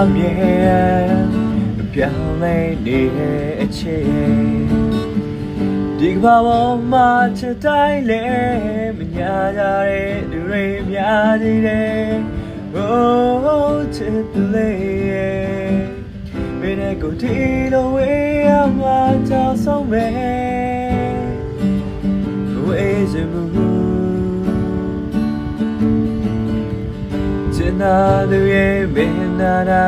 ချိန်တွေဟာမြဲပြောင်းလဲနေတဲ့အချိန်ဒီကမ္ဘာပေါ်မှာချက်တိုင်းလဲမညာကြတဲ့လူတွေများသေးတယ် Oh ချစ်သူလေးမင်းနဲ့ကိုဒီလိုဝေးရမှာကြောက်ဆုံးမယ်ဝေးစမှု နာသူရဲ့မင်းနာတာ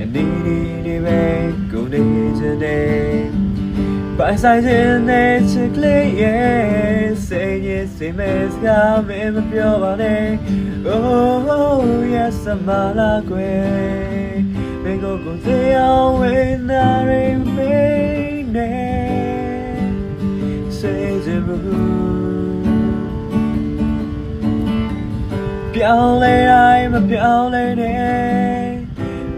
အနီးနီးလေးပဲကိုနေချင်တယ်ပိုင်ဆိုင်ခြင်းနဲ့ချစ်ကလေးရဲ့စိတ်ရည်စိတ်မဲ့စကားမင်းမပြောပါနဲ့ Oh yes မလာကွယ်မင်းကိုကိုစေအောင်ဝေးနာရီမေးနေစေချင် ပြောင်းလဲတိုင်းမပြောင်းလဲနဲ့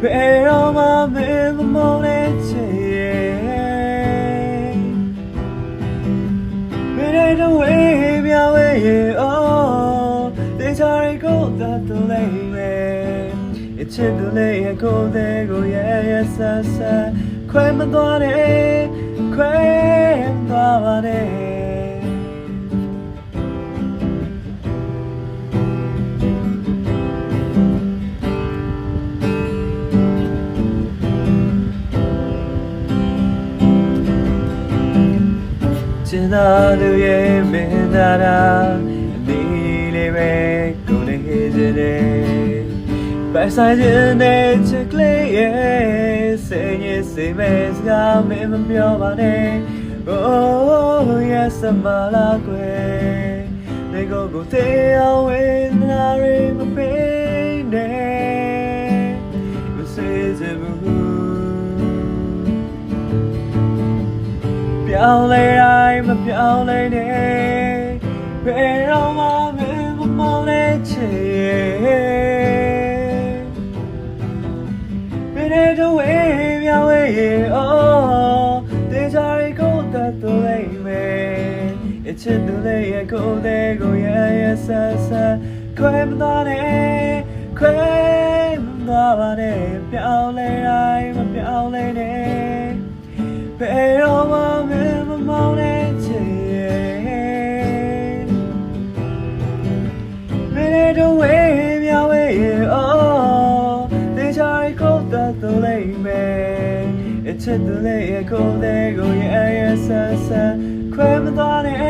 ဘယ်တော့မှမင်းမမောင်းတဲ့ချစ်ရဲ့ Made it away, me away, oh. They try go that the lane. It's in the lane, go there, go, yeah, yes, yes, yes. Quite my daughter, quite my daughter. ကျင်သာသူရဲ့မင်းသားတာဒီလေးပဲကိုနေစေတယ်ပိုင်ဆိုင်ခြင်းနဲ့ချစ်ကလေးရဲ့စိတ်ရည်စိတ်မဲ့စကားမင်းမပြောပါနဲ့ Oh yes မလာကွယ်နေကိုကိုသေးအောင်ဝေးနာရီမပေးနဲ့မစေစဘူးပြောင်းလဲ တိုင်းမပြောင်းလဲနဲ့ဘယ်တော့မှမင်းမမောင်းတဲ့ချေမင်းရဲ့တော့ဝေးမြောက်ဝေးအော်တေချာရီကိုတတ်တူလေးမယ်အချစ်တူလေးရဲ့ကိုယ်တဲ့ကိုရဲ့ရဲ့ဆက်ဆက်ခွဲမသွားနဲ့ခွဲမသွားပါနဲ့ပြောင်းလဲတိုင်းမပြောင်း ချစ်တူလေးရဲ့ကိုယ်တဲ့ကိုရဲ့ရဲ့ဆက်ဆက်ခွဲမသွားနဲ့